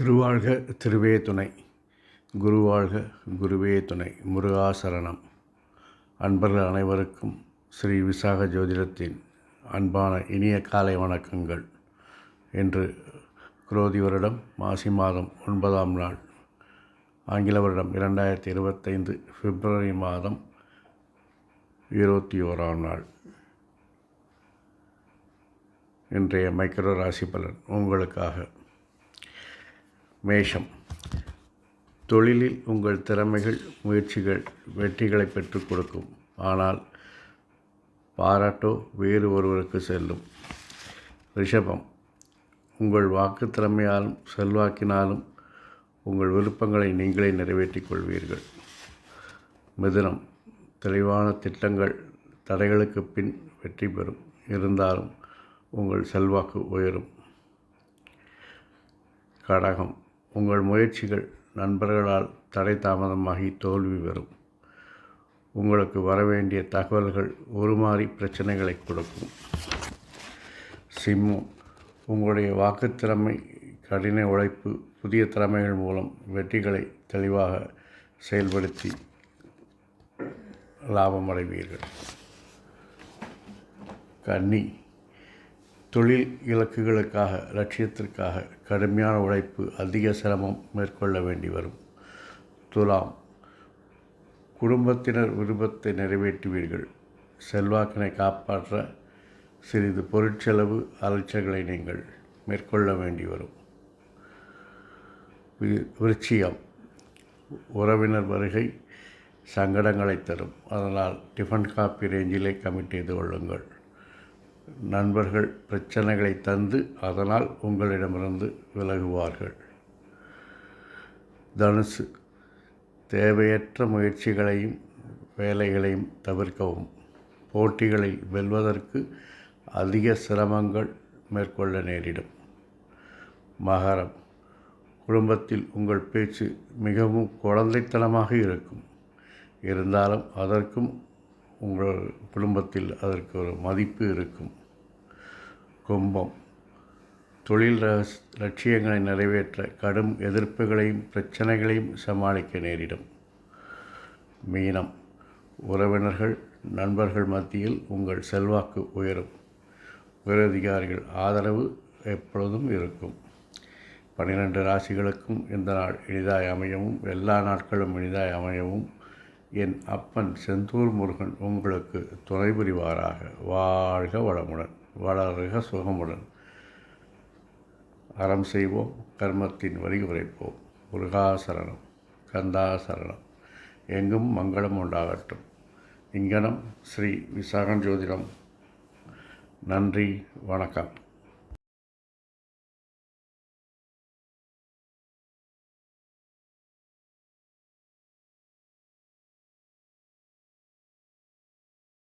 திருவாழ்க திருவே துணை. குருவாழ்க குருவே துணை. முருகாசரணம் அன்பர்கள் அனைவருக்கும் ஸ்ரீ விசாக ஜோதிடத்தின் அன்பான இனிய காலை வணக்கங்கள். என்று குரோதி வருடம் மாசி மாதம் ஒன்பதாம் நாள். ஆங்கில வருடம் இரண்டாயிரத்தி இருபத்தைந்து பிப்ரவரி மாதம் இருபத்தி ஓராம் நாள். இன்றைய மைக்ரோ ராசி பலன் உங்களுக்காக. மேஷம். தொழிலில் உங்கள் திறமைகள் முயற்சிகள் வெற்றிகளை பெற்றுக் கொடுக்கும். ஆனால் பாராட்டோ வேறு ஒருவருக்கு செல்லும். ரிஷபம். உங்கள் வாக்கு திறமையாலும் செல்வாக்கினாலும் உங்கள் விருப்பங்களை நீங்களே நிறைவேற்றிக் கொள்வீர்கள். மிதுனம். தெளிவான திட்டங்கள் தடைகளுக்கு பின் வெற்றி பெறும். இருந்தாலும் உங்கள் செல்வாக்கு உயரும். கடகம். உங்கள் முயற்சிகள் நண்பர்களால் தடை தாமதமாகி தோல்வி பெறும். உங்களுக்கு வரவேண்டிய தகவல்கள் உருமாறி பிரச்சனைகளை கொடுக்கும். சிம்மம் உங்களுடைய வாக்குத்திறமை கடின உழைப்பு புதிய திறமைகள் மூலம் வெற்றிகளை தெளிவாக செயல்படுத்தி லாபம் அடைவீர்கள் கன்னி தொழில் இலக்குகளுக்காக லட்சியத்திற்காக கடுமையான உழைப்பு அதிக சிரமம் மேற்கொள்ள வேண்டி வரும். துலாம் குடும்பத்தினர் விருப்பத்தை நிறைவேற்றுவீர்கள். செல்வாக்கினை காப்பாற்ற சிறிது பொருட்செலவு அலைச்சல்களை நீங்கள் மேற்கொள்ள வேண்டி வரும். விருச்சியம் உறவினர் வருகை சங்கடங்களை தரும். அதனால் டிஃபன் காப்பி ரேஞ்சிலே கமிட் செய்து கொள்ளுங்கள். நண்பர்கள் பிரச்சனைகளை தந்து அதனால் உங்களிடமிருந்து விலகுவார்கள். தனுசு தேவையற்ற முயற்சிகளையும் வேலைகளையும் தவிர்க்கவும். போட்டிகளை வெல்வதற்கு அதிக சிரமங்கள் மேற்கொள்ள நேரிடும். மகரம் குடும்பத்தில் உங்கள் பேச்சு மிகவும் குழந்தைத்தனமாக இருக்கும். இருந்தாலும் அதற்கும் உங்கள் குடும்பத்தில் அதற்கு ஒரு மதிப்பு இருக்கும். கும்பம். தொழில் லட்சியங்களை நிறைவேற்ற கடும் எதிர்ப்புகளையும் பிரச்சனைகளையும் சமாளிக்க நேரிடும். மீனம். உறவினர்கள் நண்பர்கள் மத்தியில் உங்கள் செல்வாக்கு உயரும். உயரதிகாரிகள் ஆதரவு எப்பொழுதும் இருக்கும். பன்னிரெண்டு ராசிகளுக்கும் இந்த நாள் எளிதாய் அமையவும் எல்லா நாட்களும் எளிதாய் அமையவும் என் அப்பன் செந்தூர் முருகன் உங்களுக்கு துணை புரிவாராக. வாழ்க வளமுடன் வளர்க சுகமுடன். அறம் செய்வோம் கர்மத்தின் வழி உரைப்போம் முருகாசரணம் கந்தாசரணம் எங்கும் மங்களம் உண்டாகட்டும். இங்கனம் ஸ்ரீ விசாகன் ஜோதிடம் நன்றி வணக்கம்.